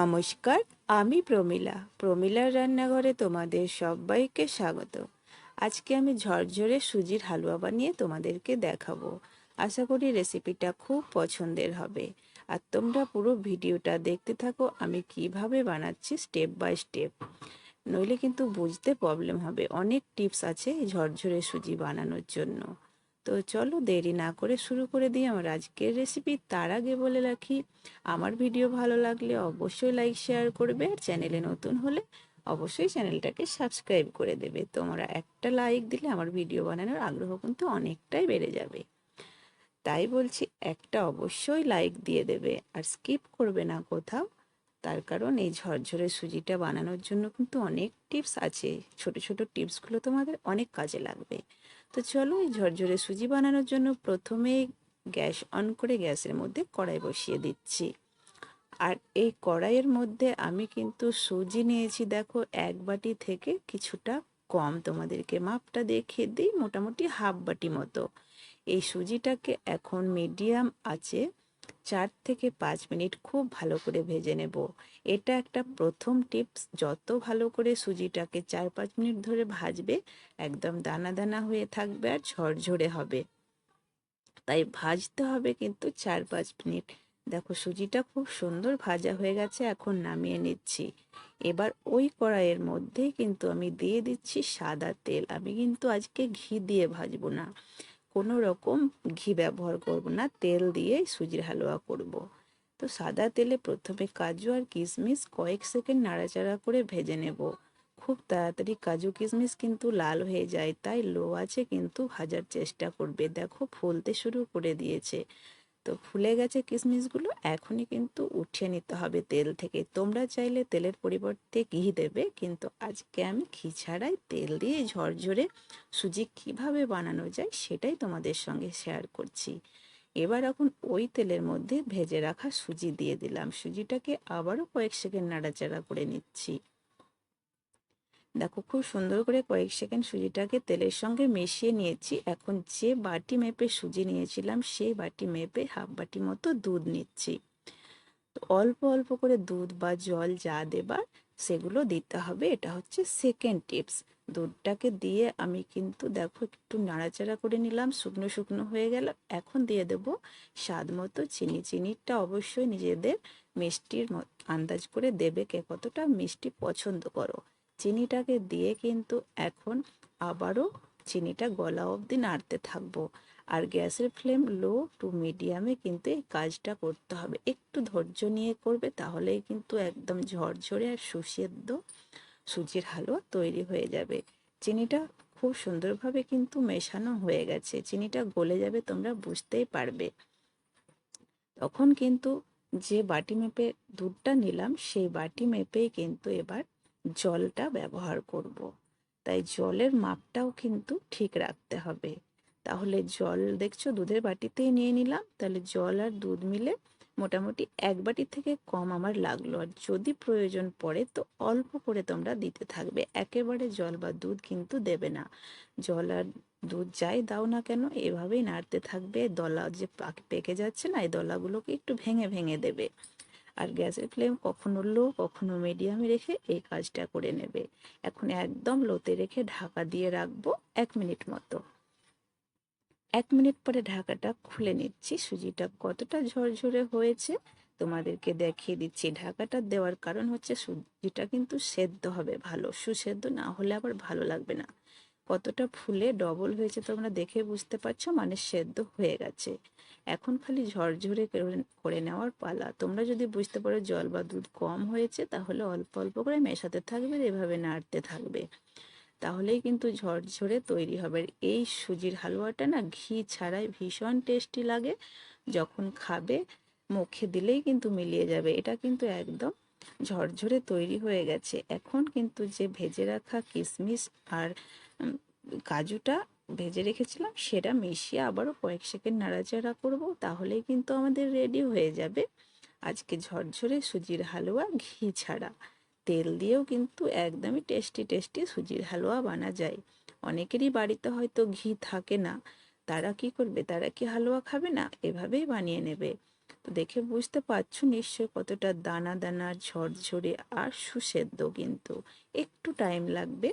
নমস্কার, আমি প্রমীলা। প্রমীলার রান্নাঘরে তোমাদের সবাইকে স্বাগত। আজকে আমি ঝরঝরে সুজির হালুয়া বানিয়ে তোমাদেরকে দেখাবো। আশা করি রেসিপিটা খুব পছন্দের হবে। আর তোমরা পুরো ভিডিওটা দেখতে থাকো, আমি কীভাবে বানাচ্ছি স্টেপ বাই স্টেপ। নইলে কিন্তু বুঝতে প্রবলেম হবে। অনেক টিপস আছে ঝরঝরে সুজি বানানোর জন্য। তো চলো দেরি না করে শুরু করে দিই আমার আজকের রেসিপি তার আগে বলে রাখি। আমার ভিডিও ভালো লাগলে অবশ্যই লাইক শেয়ার করবে আর চ্যানেলে নতুন হলে অবশ্যই চ্যানেলটাকে সাবস্ক্রাইব করে দেবে। তোমরা একটা লাইক দিলে আমার ভিডিও বানানোর আগ্রহ কিন্তু অনেকটাই বেড়ে যাবে। তাই বলছি একটা অবশ্যই লাইক দিয়ে দেবে আর স্কিপ করবে না কোথাও। তার কারণ এই ঝরঝরে সুজিটা বানানোর জন্য কিন্তু অনেক টিপস আছে। ছোট ছোট টিপসগুলো তোমাদের অনেক কাজে লাগবে। তো চলো এই ঝরঝরে সুজি বানানোর জন্য প্রথমে গ্যাস অন করে গ্যাসের মধ্যে কড়াই বসিয়ে দিচ্ছি। আর এই কড়াইয়ের মধ্যে আমি কিন্তু সুজি নিয়েছি, দেখো, এক বাটি থেকে কিছুটা কম। তোমাদেরকে মাপটা দেখিয়ে দিই, মোটামুটি হাফ বাটি মতো। এই সুজিটাকে এখন মিডিয়াম আছে চার থেকে পাঁচ মিনিট খুব ভালো করে ভেজে নেব। এটা একটা প্রথম টিপস। যত ভালো করে সুজিটাকে চার পাঁচ মিনিট ধরে ভাজবে, একদম দানা দানা হয়ে থাকবে আর ঝরঝরে হবে। তাই ভাজতে হবে কিন্তু চার পাঁচ মিনিট। দেখো সুজিটা খুব সুন্দর ভাজা হয়ে গেছে, এখন নামিয়ে নিচ্ছি। এবার ওই কড়াইয়ের মধ্যেই কিন্তু আমি দিয়ে দিচ্ছি সাদা তেল। আমি কিন্তু আজকে ঘি দিয়ে ভাজবো না। কোনো রকম ঘি ব্যবহার করব না, তেল দিয়ে সুজির হালুয়া করব। তো সাদা তেলে প্রথমে কাজু আর কিশমিশ কয়েক সেকেন্ড নাড়াচাড়া করে ভেজে নেব। খুব তাড়াতাড়ি কাজু, কিশমিশ কিন্তু লাল হয়ে যায়, তাই লো আছে কিন্তু ভাজার চেষ্টা করবে। দেখো, ফুলতে শুরু করে দিয়েছে। তো ফুলে গেছে কিশমিশগুলো এখনই কিন্তু উঠিয়ে নিতে হবে তেল থেকে। তোমরা চাইলে তেলের পরিবর্তে ঘি দেবে, কিন্তু আজকে আমি ঘি ছাড়াই তেল দিয়ে ঝরঝরে সুজি কীভাবে বানানো যায় সেটাই তোমাদের সঙ্গে শেয়ার করছি। এবার এখন ওই তেলের মধ্যে ভেজে রাখা সুজি দিয়ে দিলাম। সুজিটাকে আবারও কয়েক সেকেন্ড নাড়াচাড়া করে নিচ্ছি। দেখো খুব সুন্দর করে কয়েক সেকেন্ড সুজিটাকে তেলের সঙ্গে মিশিয়ে নিয়েছি। এখন যে বাটি মেপে সুজি নিয়েছিলাম, সেই বাটি মেপে হাফ বাটি মতো দুধ নিচ্ছি। তো অল্প অল্প করে দুধ বা জল যা দেবার সেগুলো দিতে হবে। এটা হচ্ছে সেকেন্ড টিপস দুধটাকে দিয়ে আমি কিন্তু দেখো একটু নাড়াচাড়া করে নিলাম, শুকনো শুকনো হয়ে গেল। এখন দিয়ে দেব স্বাদ মতো চিনি। চিনিটা অবশ্যই নিজেদের মিষ্টির আন্দাজ করে দেবে কে কতটা মিষ্টি পছন্দ করো। চিনিটাকে দিয়ে কিন্তু এখন আবারও চিনিটা গলা অবধি নাড়তে থাকব। আর গ্যাসের ফ্লেম লো টু মিডিয়ামে কিন্তু এই কাজটা করতে হবে। একটু ধৈর্য নিয়ে করবে তাহলেই কিন্তু একদম ঝরঝরে আর সুসেদ্ধ সুজির হালুয়া তৈরি হয়ে যাবে। চিনিটা খুব সুন্দরভাবে কিন্তু মেশানো হয়ে গেছে। চিনিটা গলে যাবে তোমরা বুঝতেই পারবে। তখন কিন্তু যে বাটি মেপে দুধটা নিলাম, সেই বাটি মেপেই কিন্তু এবার জলটা ব্যবহার করব। তাই জলের মাপটাও কিন্তু ঠিক রাখতে হবে। তাহলে জল দেখছ দুধের বাটিতেই নিয়ে নিলাম। তাহলে জল আর দুধ মিলে মোটামুটি এক বাটি থেকে কম আমার লাগল। আর যদি প্রয়োজন পড়ে তো অল্প করে তোমরা দিতে থাকবে। একেবারে জল বা দুধ কিন্তু দেবে না। জল আর দুধ যাই দাও না কেন, এভাবেই নাড়তে থাকবে। দলা যে পেকে যাচ্ছে না, এই দলাগুলোকে একটু ভেঙে ভেঙে দেবে। আর গ্যাসের ফ্লেম কখনো লো, কখনো মিডিয়ামে রেখে এই কাজটা করে নেবে। এখন একদম লোতে রেখে ঢাকা দিয়ে রাখব এক মিনিট মতো। এক মিনিট পরে ঢাকাটা খুলে নিচ্ছি। সুজিটা কতটা ঝরঝরে হয়েছে তোমাদেরকে দেখিয়ে দিচ্ছি। ঢাকাটা দেওয়ার কারণ হচ্ছে সুজিটা কিন্তু সেদ্ধ হবে ভালো। সুসেদ্ধ না হলে আবার ভালো লাগবে না। কতটা ফুলে ডবল হয়েছে তোমরা দেখে বুঝতে পারছ? মানে সেদ্ধ হয়ে গেছে। এখন খালি ঝরঝরে করে নেওয়ার পালা। তোমরা যদি বুঝতে পারো জল বা দুধ কম হয়েছে, তাহলে অল্প অল্প করে মেশাতে থাকবে এভাবে নাড়তে থাকবে। তাহলেই কিন্তু ঝরঝরে তৈরি হবে। এই সুজির হালুয়াটা না ঘি ছাড়াই ভীষণ টেস্টি লাগে। যখন খাবে, মুখে দিলেই কিন্তু মিলিয়ে যাবে। এটা কিন্তু একদম ঝরঝরে তৈরি হয়ে গেছে। এখন কিন্তু যে ভেজে রাখা কিশমিশ আর কাজুটা ভেজে রেখেছিলাম, সেটা মিশিয়ে আবারও কয়েক সেকেন্ড নাড়াচাড়া করব, তাহলেই কিন্তু আমাদের রেডি হয়ে যাবে। আজকে ঝরঝরে সুজির হালুয়া, ঘি ছাড়া। তেল দিয়েও কিন্তু একদমই টেস্টি টেস্টি সুজির হালুয়া বানা যায়। অনেকেরই বাড়িতে হয়তো ঘি থাকে না। তারা কি করবে? তারা কি হালুয়া খাবে না? এভাবেই বানিয়ে নেবে। তো দেখে বুঝতে পারছ নিশ্চয় কতটা দানা দানা ঝরঝরে আর সুসেদ্ধ কিন্তু। একটু টাইম লাগবে।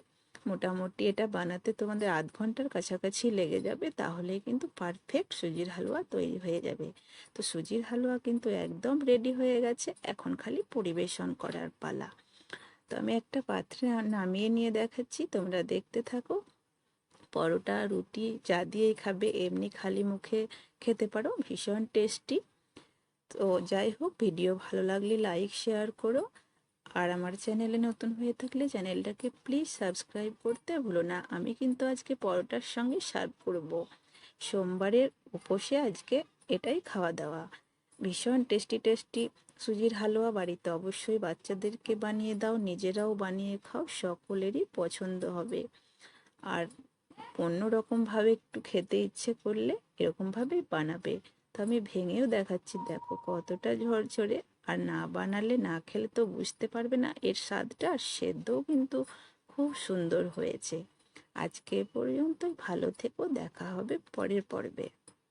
মোটামুটি এটা বানাতে তোমাদের আধ ঘণ্টার কাছাকাছি লেগে যাবে, তাহলেই কিন্তু পারফেক্ট সুজির হালুয়া তৈরি হয়ে যাবে। তো সুজির হালুয়া কিন্তু একদম রেডি হয়ে গেছে, এখন খালি পরিবেশন করার পালা। তো আমি একটা পাত্রে নামিয়ে নিয়ে দেখাচ্ছি, তোমরা দেখতে থাকো। পরোটা, রুটি যা দিয়েই খাবে, এমনি খালি মুখে খেতে পারো, ভীষণ টেস্টি তো যাই হোক, ভিডিও ভালো লাগলে লাইক, শেয়ার করো। আর আমার চ্যানেলে নতুন হয়ে থাকলে চ্যানেলটাকে প্লিজ সাবস্ক্রাইব করতে ভুলো না। আমি কিন্তু আজকে পরোটার সঙ্গে সার্ভ করব। সোমবারের উপসে আজকে এটাই খাওয়া দাওয়া। ভীষণ টেস্টি টেস্টি সুজির হালুয়া বাড়িতে অবশ্যই বাচ্চাদেরকে বানিয়ে দাও, নিজেরাও বানিয়ে খাও, সকলেরই পছন্দ হবে। আর অন্যরকমভাবে একটু খেতে ইচ্ছে করলে এরকমভাবেই বানাবে। তো আমি ভেঙেও দেখাচ্ছি, দেখো কতটা ঝরঝরে। আর না বানালে না খেলে তো বুঝতে পারবে না, এর স্বাদটা আর সেদ্ধও কিন্তু খুব সুন্দর হয়েছে। আজকে পর্যন্ত ভালো থেকো, দেখা হবে পরের পর্বে।